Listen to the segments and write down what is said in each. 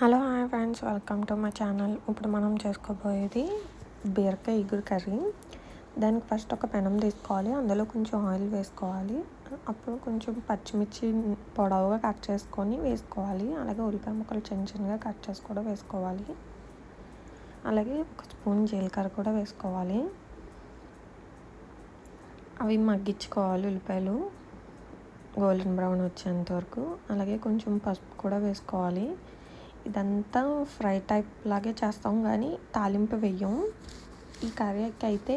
Hello hi friends welcome to my channel. ఇప్పుడు మనం చేసుకోబోయేది బీరకాయ ఇగురు కర్రీ. దానికి ఫస్ట్ ఒక పెనం తీసుకోవాలి అందులో కొంచెం ఆయిల్ వేసుకోవాలి. అప్పుడు కొంచెం పచ్చిమిర్చి పొడవుగా కట్ చేసుకొని వేసుకోవాలి. అలాగే ఉల్లిపాయ ముక్కలు చిన్న చిన్నగా కట్ చేసి కూడా వేసుకోవాలి. అలాగే ఒక స్పూన్ జీలకర్ర కూడా వేసుకోవాలి. అవి మగ్గించుకోవాలి ఉల్లిపాయలు. గోల్డెన్ బ్రౌన్ వచ్చేంత వరకు. అలాగే కొంచెం పసుపు కూడా వేసుకోవాలి. ఇదంతా ఫ్రై టైప్ లాగే చేస్తాం కానీ తాలింపు వెయ్యం ఈ కర్రీకి అయితే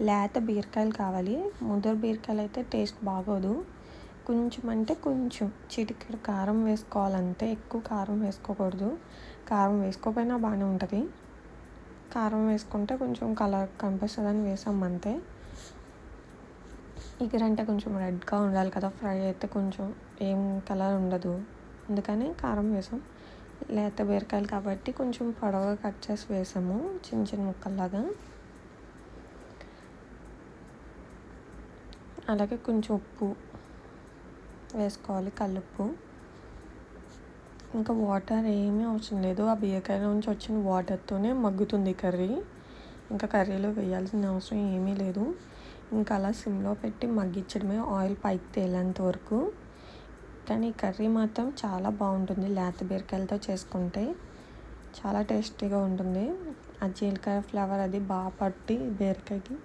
లేత బీరకాయలు కావాలి. ముదురు బీరకాయలు అయితే టేస్ట్ బాగోదు. కొంచెం అంటే కొంచెం చిటికెడు కారం వేసుకోవాలంటే ఎక్కువ కారం వేసుకోకూడదు. కారం వేసుకోకపోయినా బాగానే ఉంటుంది. కారం వేసుకుంటే కొంచెం కలర్ కనిపిస్తుందని వేసాం అంతే. ఇగురంటే కొంచెం రెడ్గా ఉండాలి కదా. ఫ్రై అయితే కొంచెం ఏం కలర్ ఉండదు. అందుకని కారం వేసాం. లేత బీరకాయలు కాబట్టి కొంచెం పొడవుగా కట్ చేసి వేసాము చిన్న చిన్న ముక్కల్లాగా. అలాగే కొంచెం ఉప్పు వేసుకోవాలి కల్లుప్పు. ఇంకా వాటర్ ఏమీ అవసరం లేదు. ఆ బీరకాయ నుంచి వచ్చిన వాటర్తోనే మగ్గుతుంది కర్రీ. ఇంకా కర్రీలో వేయాల్సిన అవసరం ఏమీ లేదు. ఇంకా అలా సిమ్లో పెట్టి మగ్గించడమే ఆయిల్ పైకి తేలేంత వరకు. కానీ కర్రీ మాత్రం చాలా బాగుంటుంది. లేత బీరకాయలతో చేసుకుంటే చాలా టేస్టీగా ఉంటుంది. ఆ జీలకర్ర ఫ్లేవర్ అది బాగా పట్టి బీరకాయకి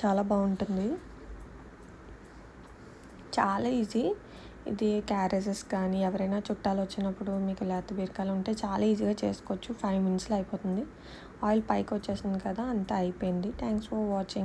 చాలా బాగుంటుంది. చాలా ఈజీ. ఇది క్యారేజెస్ కానీ ఎవరైనా చుట్టాలు వచ్చినప్పుడు మీకు లేత బీరకాయలు ఉంటే చాలా ఈజీగా చేసుకోవచ్చు. ఫైవ్ మినిట్స్లో అయిపోతుంది. ఆయిల్ పైకి వచ్చేసింది కదా అంతా అయిపోయింది. Thanks for watching.